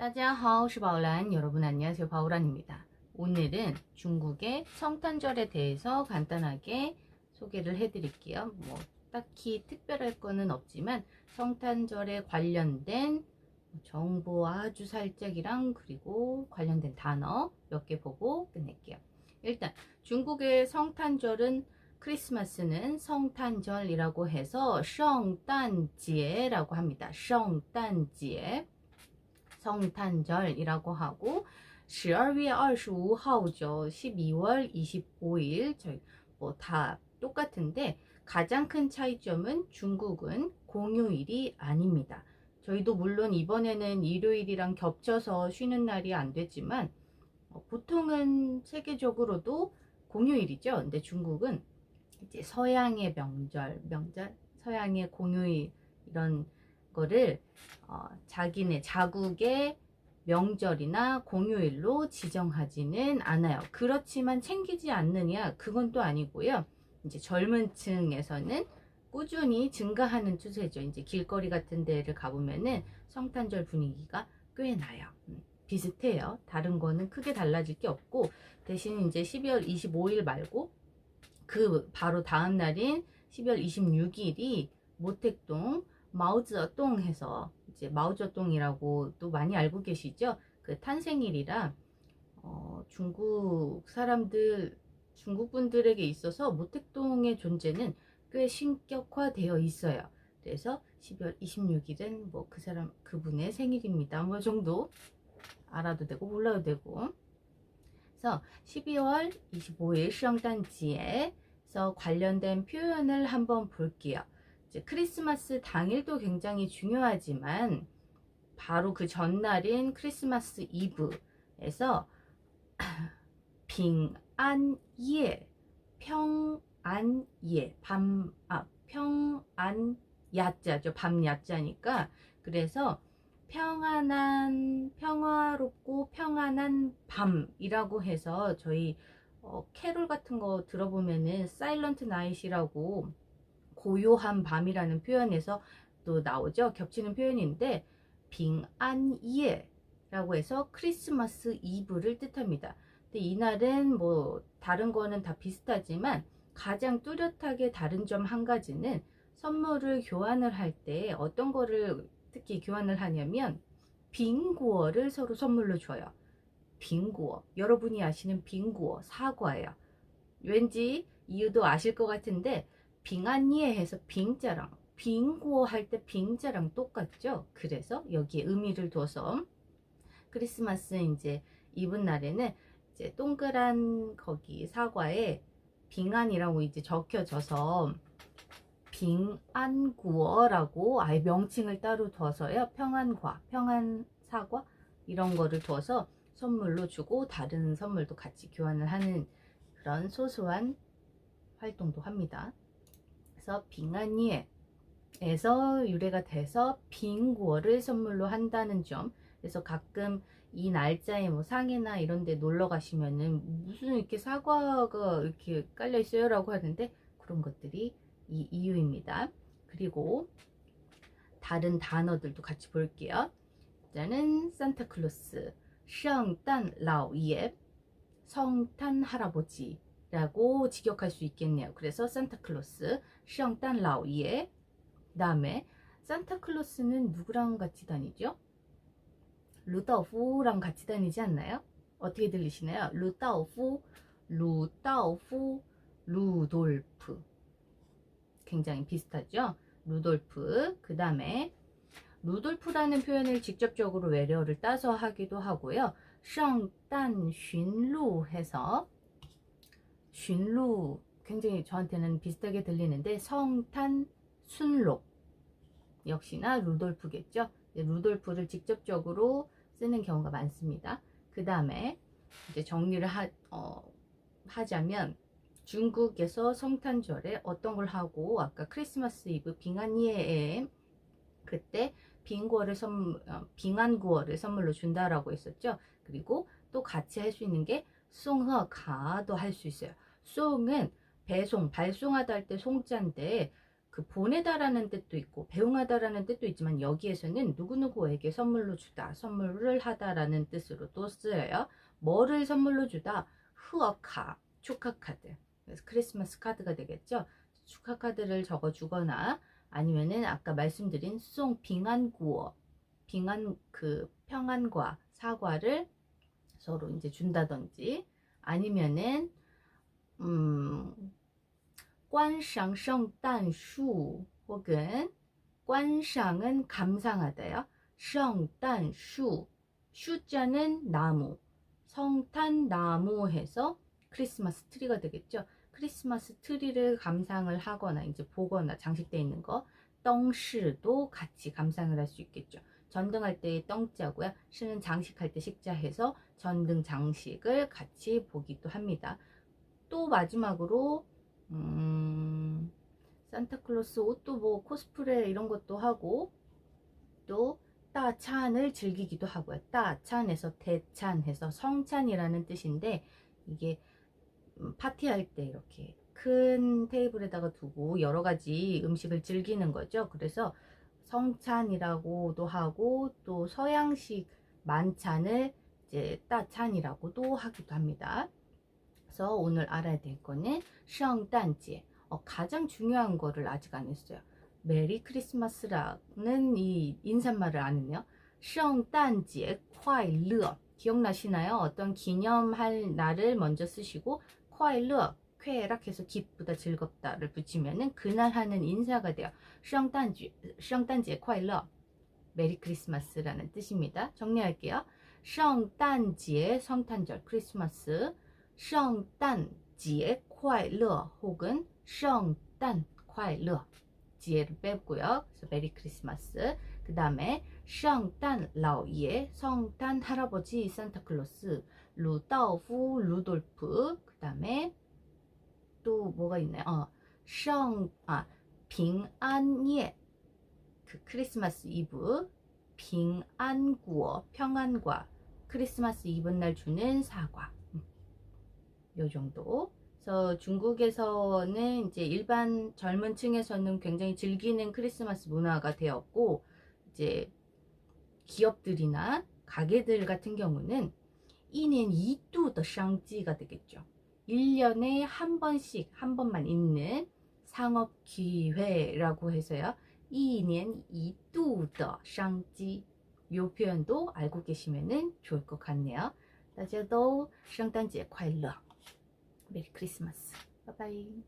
大家好,我是宝兰. 여러분 안녕하세요. 바우란입니다. 오늘은 중국의 성탄절에 대해서 간단하게 소개를 해드릴게요. 뭐 딱히 특별할 거는 없지만 성탄절에 관련된 정보 아주 살짝이랑 그리고 관련된 단어 몇 개 보고 끝낼게요. 일단 중국의 성탄절은 크리스마스는 성탄절이라고 해서 圣诞节라고 합니다. 圣诞节 성탄절이라고 하고 12월 25일죠. 12월 25일 저희 뭐 다 똑같은데 가장 큰 차이점은 중국은 공휴일이 아닙니다. 저희도 물론 이번에는 일요일이랑 겹쳐서 쉬는 날이 안 되지만 어, 보통은 세계적으로도 공휴일이죠. 근데 중국은 이제 서양의 명절, 명절, 서양의 공휴일 이런 거를 어, 자기네 자국의 명절이나 공휴일로 지정하지는 않아요. 그렇지만 챙기지 않느냐 그건 또 아니고요. 이제 젊은 층에서는 꾸준히 증가하는 추세죠. 이제 길거리 같은 데를 가보면은 성탄절 분위기가 꽤 나요. 음, 비슷해요. 다른 거는 크게 달라질 게 없고 대신 이제 12월 25일 말고 그 바로 다음 날인 12월 26일이 모택동 마오쩌동 해서 이제 마오쩌동이라고 또 많이 알고 계시죠? 그 탄생일이라 어, 중국 사람들 중국 분들에게 있어서 모택동의 존재는 꽤 신격화되어 있어요. 그래서 12월 26일은 뭐 그 사람 그분의 생일입니다. 뭐 정도 알아도 되고 몰라도 되고. 그래서 12월 25일 성탄지에서 관련된 표현을 한번 볼게요. 크리스마스 당일도 굉장히 중요하지만 바로 그 전날인 크리스마스 이브에서 빙안예 평안예 밤 아 평안 야자죠. 밤 야자니까. 그래서 평안한 평화롭고 평안한 밤이라고 해서 저희 어, 캐롤 같은 거 들어보면은 사일런트 나잇이라고 고요한 밤이라는 표현에서 또 나오죠. 겹치는 표현인데 빙안예라고 해서 크리스마스 이브를 뜻합니다. 근데 이날은 뭐 다른 거는 다 비슷하지만 가장 뚜렷하게 다른 점 한 가지는 선물을 교환을 할 때 어떤 거를 특히 교환을 하냐면 빙구어를 서로 선물로 줘요. 빙구어. 여러분이 아시는 빙구어 사과예요. 왠지 이유도 아실 것 같은데 빙안예 해서 빙자랑 빙구어 할때 빙자랑 똑같죠. 그래서 여기에 의미를 둬서 크리스마스 이제 이분 날에는 이제 동그란 거기 사과에 빙안이라고 이제 적혀져서 빙안구어라고 아예 명칭을 따로 둬서요. 평안과, 평안사과 이런 거를 둬서 선물로 주고 다른 선물도 같이 교환을 하는 그런 소소한 활동도 합니다. 그래서 빙안이에서 유래가 돼서 빙구어를 선물로 한다는 점. 그래서 가끔 이 날짜에 뭐 상해나 이런 데 놀러 가시면은 무슨 이렇게 사과가 이렇게 깔려 있어요 라고 하는데 그런 것들이 이 이유입니다. 그리고 다른 단어들도 같이 볼게요. 일단은 산타클로스, 성탄 라오예, 성탄 할아버지 라고 직역할 수 있겠네요. 그래서 산타클로스, 성탄 라오예. 그다음에 산타클로스는 누구랑 같이 다니죠? 루다오프랑 같이 다니지 않나요? 어떻게 들리시나요? 루다오프, 루다오프, 루돌프. 굉장히 비슷하죠? 루돌프. 그 다음에 루돌프라는 표현을 직접적으로 외래어를 따서 하기도 하고요. 성단 슌루 해서 슌루 굉장히 저한테는 비슷하게 들리는데 성탄 순록 역시나 루돌프겠죠. 루돌프를 직접적으로 쓰는 경우가 많습니다. 그 다음에 이제 정리를 하, 어, 하자면 중국에서 성탄절에 어떤 걸 하고 아까 크리스마스 이브 빙안예에 그때 빙구어를 선 어, 빙안구어를 선물로 준다라고 했었죠. 그리고 또 같이 할 수 있는 게 송허 가도 할 수 있어요. 송은 배송 발송하다 할 때 송자인데 그 보내다라는 뜻도 있고 배웅하다라는 뜻도 있지만 여기에서는 누구누구에게 선물로 주다, 선물을 하다라는 뜻으로 또 쓰여요. 뭐를 선물로 주다? 후어카, 축하 카드. 그래서 크리스마스 카드가 되겠죠. 축하 카드를 적어 주거나 아니면은 아까 말씀드린 송 빙안구어, 빙안 그 평안과 사과를 서로 이제 준다든지 아니면은 음 관상 성단树 혹은 관상은 감상하다요. 성단树 슈자는 나무 성탄 나무 해서 크리스마스 트리가 되겠죠. 크리스마스 트리를 감상을 하거나 이제 보거나 장식되어 있는 거 떵시도 같이 감상을 할 수 있겠죠. 전등할 때의 떵자고요. 시는 장식할 때 식자 해서 전등 장식을 같이 보기도 합니다. 또 마지막으로 음, 산타클로스 옷도 뭐 코스프레 이런 것도 하고 또 따찬을 즐기기도 하고요. 따찬에서 대찬해서 성찬이라는 뜻인데 이게 음, 파티할 때 이렇게 큰 테이블에다가 두고 여러 가지 음식을 즐기는 거죠. 그래서 성찬이라고도 하고 또 서양식 만찬을 이제 따찬이라고도 하기도 합니다. 그래서 오늘 알아야 될 거는 시엉단지 어, 가장 중요한 거를 아직 안 했어요. 메리 크리스마스라는 이 인사말을 안 했네요. 시엉단지 콰일러 기억나시나요? 어떤 기념할 날을 먼저 쓰시고 콰일러 쾌락해서 기쁘다 즐겁다를 붙이면은 그날 하는 인사가 돼요. 성단지, 성단지의 콰일러 메리 크리스마스라는 뜻입니다. 정리할게요. 성단지의 성탄절 크리스마스 성단지의 콰일러 혹은 성단 콰일러 지혜를 뺐고요. 그래서 메리 크리스마스 그 다음에 성단 라오예 성탄 할아버지 산타클로스 루다오프 루돌프 그 다음에 또 뭐가 있나요? 어, 圣, 아, 빙안예. 그 크리스마스 이브 빙안구어 평안과. 크리스마스 이브 날 주는 사과. 음, 요 정도. 그래서 중국에서는 이제 일반 젊은 층에서는 굉장히 즐기는 크리스마스 문화가 되었고 이제 기업들이나 가게들 같은 경우는 이년 이두더 샹지가 되겠죠. 1년에 한 번씩 한 번만 있는 상업 기회라고 해서요. 一年 이두더 샹지 요 표현도 알고 계시면 좋을 것 같네요. 大家都圣诞节快乐 메리 크리스마스 바이바이